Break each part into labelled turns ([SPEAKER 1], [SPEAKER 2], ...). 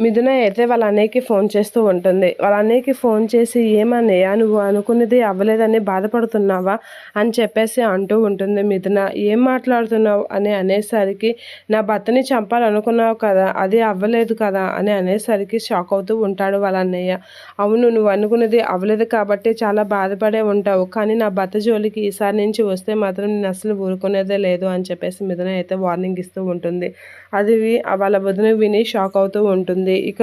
[SPEAKER 1] మిథున అయితే వాళ్ళ అన్నయ్యకి ఫోన్ చేస్తూ ఉంటుంది. వాళ్ళ అన్నయ్యకి ఫోన్ చేసి ఏమన్నయ్యా నువ్వు అనుకున్నది అవ్వలేదని బాధపడుతున్నావా? అని చెప్పేసి అంటూ ఉంటుంది మిథున. ఏం మాట్లాడుతున్నావు? అని అనేసరికి నా భర్తని చంపాలనుకున్నావు కదా అది అవ్వలేదు కదా అని అనేసరికి షాక్ అవుతూ ఉంటాడు వాళ్ళ అన్నయ్య. అవును నువ్వు అనుకున్నది అవ్వలేదు కాబట్టి చాలా బాధపడే ఉంటావు కానీ నా భర్త జోలికి ఈసారి నుంచి వస్తే మాత్రం నేను అసలు ఊరుకునేదే లేదు అని చెప్పేసి మిథున అయితే వార్నింగ్ ఇస్తూ ఉంటుంది. అది వాళ్ళ వదిన విని షాక్ అవుతూ ఉంటుంది. ఇక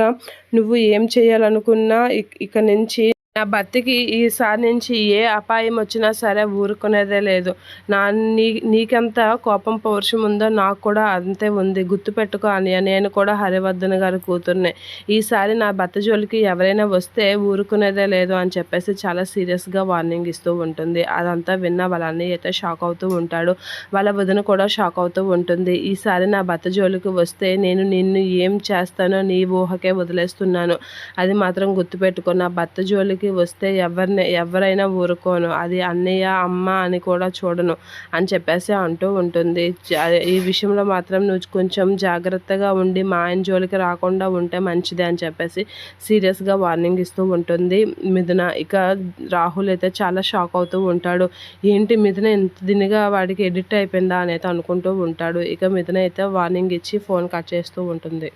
[SPEAKER 1] నువ్వు ఏం చేయాలనుకున్నా ఇక నుంచి నా భర్తకి ఈసారి నుంచి ఏ అపాయం వచ్చినా సరే ఊరుకునేదే లేదు. నా నీ నీకెంత కోపం పౌరుషం ఉందో నాకు కూడా అంతే ఉంది. గుర్తుపెట్టుకో అని నేను కూడా హరివర్ధన్ గారి కూతుర్నే. ఈసారి నా భర్త జోలికి ఎవరైనా వస్తే ఊరుకునేదే లేదు అని చెప్పేసి చాలా సీరియస్గా వార్నింగ్ ఇస్తూ ఉంటుంది. అదంతా విన్న వాళ్ళ అన్నయ్య అయితే షాక్ అవుతూ ఉంటాడు. వాళ్ళ వదిన కూడా షాక్ అవుతూ ఉంటుంది. ఈసారి నా భర్త జోలికి వస్తే నేను నిన్ను ఏం చేస్తానో నీ ఊహకే వదిలేస్తున్నాను. అది మాత్రం గుర్తుపెట్టుకో నా భర్త జోలికి దగ్గరికి వస్తే ఎవరిని ఎవరైనా ఊరుకోను. అది అన్నయ్య అమ్మ అని కూడా చూడను అని చెప్పేసి అంటూ ఉంటుంది. ఈ విషయంలో మాత్రం నువ్వు కొంచెం జాగ్రత్తగా ఉండి మా ఆయన జోలికి రాకుండా ఉంటే మంచిది అని చెప్పేసి సీరియస్గా వార్నింగ్ ఇస్తూ ఉంటుంది. మిథున ఇక రాహుల్ అయితే చాలా షాక్ అవుతూ ఉంటాడు. ఏంటి మిథున ఎంత దినిగా వాడికి ఎడిట్ అయిపోయిందా అని అయితే అనుకుంటూ ఉంటాడు. ఇక మిథున అయితే వార్నింగ్ ఇచ్చి ఫోన్ కట్ చేస్తూ ఉంటుంది.